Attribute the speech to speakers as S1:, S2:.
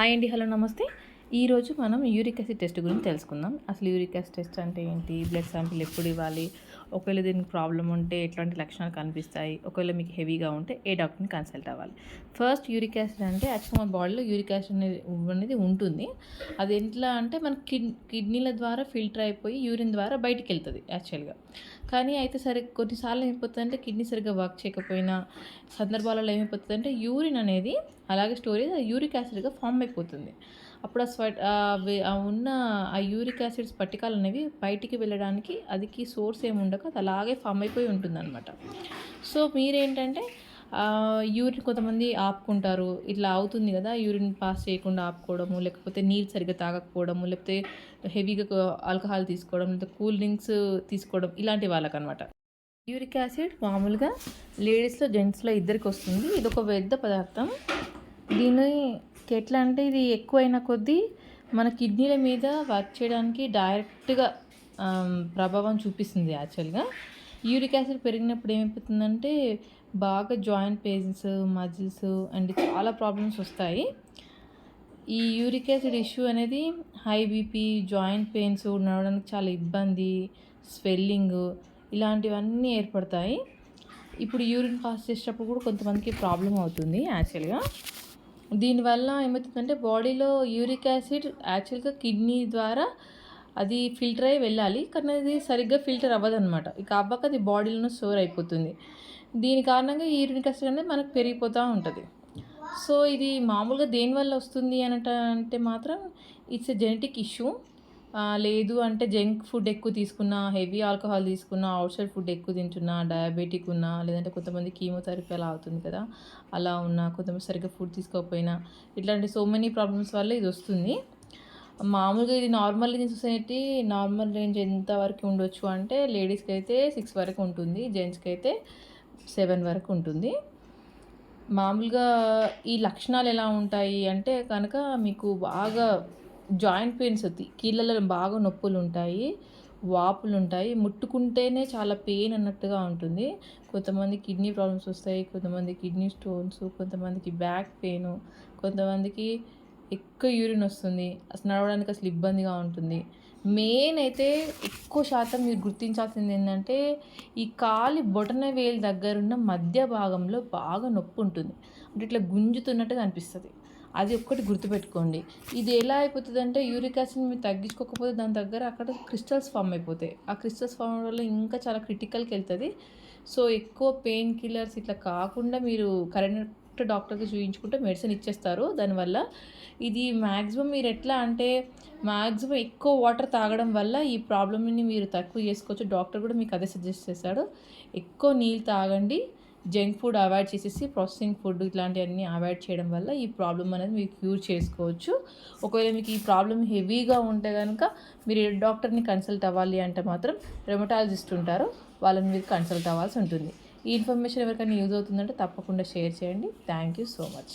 S1: Hi అండి hello నమస్తే. ఈరోజు మనం యూరిక్ యాసిడ్ టెస్ట్ గురించి తెలుసుకుందాం. అసలు యూరిక్ యాసిడ్ టెస్ట్ అంటే ఏంటి? బ్లడ్ శాంపిల్ ఎప్పుడు ఇవ్వాలి? ఒకవేళ దీనికి ప్రాబ్లం ఉంటే ఎట్లాంటి లక్షణాలు కనిపిస్తాయి ఒకవేళ మీకు హెవీగా ఉంటే ఏ డాక్టర్ని కన్సల్ట్ అవ్వాలి. ఫస్ట్ యూరిక్ యాసిడ్ అంటే యాక్చువల్ మన బాడీలో యూరిక్ యాసిడ్ అనేది అనేది ఉంటుంది. అది ఎట్లా అంటే మన కిడ్ కిడ్నీల ద్వారా ఫిల్టర్ అయిపోయి యూరిన్ ద్వారా బయటికి వెళ్తుంది యాక్చువల్గా. కానీ అయితే సరే కొన్నిసార్లు ఏమైపోతుందంటే కిడ్నీ సరిగ్గా వర్క్ చేయకపోయినా సందర్భాలలో ఏమైపోతుందంటే యూరిన్ అనేది అలాగే స్టోరేజ్ యూరిక్ యాసిడ్గా ఫామ్ అయిపోతుంది. అప్పుడు ఆ స్వెట్ ఉన్న ఆ యూరిక్ యాసిడ్స్ పట్టికాలు అనేవి బయటికి వెళ్ళడానికి అదికి సోర్స్ ఏమి ఉండక అది అలాగే ఫామ్ అయిపోయి ఉంటుందన్నమాట. సో మీరేంటంటే యూరిన్ కొంతమంది ఆపుకుంటారు. ఇట్లా అవుతుంది కదా యూరిన్ పాస్ చేయకుండా ఆపుకోవడము లేకపోతే నీళ్ళు సరిగ్గా తాగకపోవడము లేకపోతే హెవీగా ఆల్కహాల్ తీసుకోవడం లేకపోతే కూల్ డ్రింక్స్ తీసుకోవడం ఇలాంటి వాళ్ళకనమాట యూరిక్ యాసిడ్ మామూలుగా లేడీస్లో జెంట్స్లో ఇద్దరికి వస్తుంది. ఇది ఒక పెద్ద పదార్థం. దీన్ని ఎట్లా అంటే ఇది ఎక్కువైన కొద్దీ మన కిడ్నీల మీద వర్క్ చేయడానికి డైరెక్ట్గా ప్రభావం చూపిస్తుంది యాక్చువల్గా యూరిక్ యాసిడ్ పెరిగినప్పుడు ఏమైపోతుందంటే బాగా జాయింట్ పెయిన్స్ మజిల్స్ అండ్ చాలా ప్రాబ్లమ్స్ వస్తాయి. ఈ యూరిక్ యాసిడ్ ఇష్యూ అనేది హై బీపీ జాయింట్ పెయిన్స్ నడవడానికి చాలా ఇబ్బంది స్వెల్లింగ్ ఇలాంటివన్నీ ఏర్పడతాయి. ఇప్పుడు యూరిన్ పాస్ చేసేటప్పుడు కూడా కొంతమందికి ప్రాబ్లం అవుతుంది యాక్చువల్గా దీనివల్ల ఏమవుతుందంటే బాడీలో యూరిక్ యాసిడ్ యాక్చువల్గా కిడ్నీ ద్వారా అది ఫిల్టర్ అయ్యి వెళ్ళాలి. కానీ అది సరిగ్గా ఫిల్టర్ అవ్వదన్నమాట. ఇక అవ్వక అది బాడీలో స్టోర్ అయిపోతుంది. దీని కారణంగా ఈ యూరిక్ యాసిడ్ అనేది మనకు పెరిగిపోతూ ఉంటుంది. సో ఇది మామూలుగా దేనివల్ల వస్తుంది అనట అంటే మాత్రం ఇట్స్ ఎ జెనెటిక్ ఇష్యూ. లేదు అంటే జంక్ ఫుడ్ ఎక్కువ తీసుకున్నా హెవీ ఆల్కహాల్ తీసుకున్నా అవుట్ సైడ్ ఫుడ్ ఎక్కువ తింటున్నా డయాబెటిక్ ఉన్నా లేదంటే కొంతమంది కీమోథెరపీ అలా అవుతుంది కదా అలా ఉన్నా కొంతమంది సరిగ్గా ఫుడ్ తీసుకోకపోయినా ఇట్లాంటి సో మెనీ ప్రాబ్లమ్స్ వల్ల ఇది వస్తుంది. మామూలుగా ఇది normal range society normal range ఎంత వరకు ఉండొచ్చు అంటే లేడీస్కి అయితే సిక్స్ వరకు ఉంటుంది జెంట్స్కి అయితే సెవెన్ వరకు ఉంటుంది. మామూలుగా ఈ లక్షణాలు ఎలా ఉంటాయి అంటే కనుక మీకు బాగా జాయింట్ పెయిన్స్ కీళ్ళలో బాగా నొప్పులు ఉంటాయి వాపులు ఉంటాయి ముట్టుకుంటేనే చాలా పెయిన్ అన్నట్టుగా ఉంటుంది. కొంతమంది కిడ్నీ ప్రాబ్లమ్స్ వస్తాయి కొంతమంది కిడ్నీ స్టోన్స్ కొంతమందికి బ్యాక్ పెయిన్ కొంతమందికి ఎక్కువ యూరిన్ వస్తుంది. అసలు నడవడానికి అసలు ఇబ్బందిగా ఉంటుంది. మెయిన్ అయితే ఎక్కువ శాతం మీరు గుర్తించాల్సింది ఏంటంటే ఈ కాలి బొటన వేలు దగ్గరున్న మధ్య భాగంలో బాగా నొప్పి ఉంటుంది అంటే ఇట్లా గుంజుతున్నట్టుగా అనిపిస్తుంది. అది ఒక్కటి గుర్తుపెట్టుకోండి. ఇది ఎలా అయిపోతుంది అంటే యూరిక్ యాసిడ్ మీరు తగ్గించుకోకపోతే దాని దగ్గర అక్కడ క్రిస్టల్స్ ఫామ్ అయిపోతాయి. ఆ క్రిస్టల్స్ ఫామ్ వల్ల ఇంకా చాలా క్రిటికల్కి వెళ్తుంది. సో ఎక్కువ పెయిన్ కిల్లర్స్ ఇట్లా కాకుండా మీరు కరెంట్ డాక్టర్కి చూపించుకుంటే మెడిసిన్ ఇచ్చేస్తారు. దానివల్ల ఇది మ్యాక్సిమం మీరు ఎట్లా అంటే మ్యాక్సిమం ఎక్కువ వాటర్ తాగడం వల్ల ఈ ప్రాబ్లమ్ని మీరు తక్కువ చేసుకోవచ్చు. డాక్టర్ కూడా మీకు అదే సజెస్ట్ చేశాడు. ఎక్కువ నీళ్ళు తాగండి. జంక్ ఫుడ్ అవాయిడ్ చేసేసి ప్రాసెసింగ్ ఫుడ్ ఇట్లాంటివన్నీ అవాయిడ్ చేయడం వల్ల ఈ ప్రాబ్లం అనేది మీరు క్యూర్ చేసుకోవచ్చు. ఒకవేళ మీకు ఈ ప్రాబ్లం హెవీగా ఉంటే కనుక మీరు డాక్టర్ని కన్సల్ట్ అవ్వాలి అంటే మాత్రం రెమటాలజిస్ట్ ఉంటారు. వాళ్ళని మీరు కన్సల్ట్ అవ్వాల్సి ఉంటుంది. ఈ ఇన్ఫర్మేషన్ ఎవరికైనా యూజ్ అవుతుందంటే తప్పకుండా షేర్ చేయండి. Thank you so much.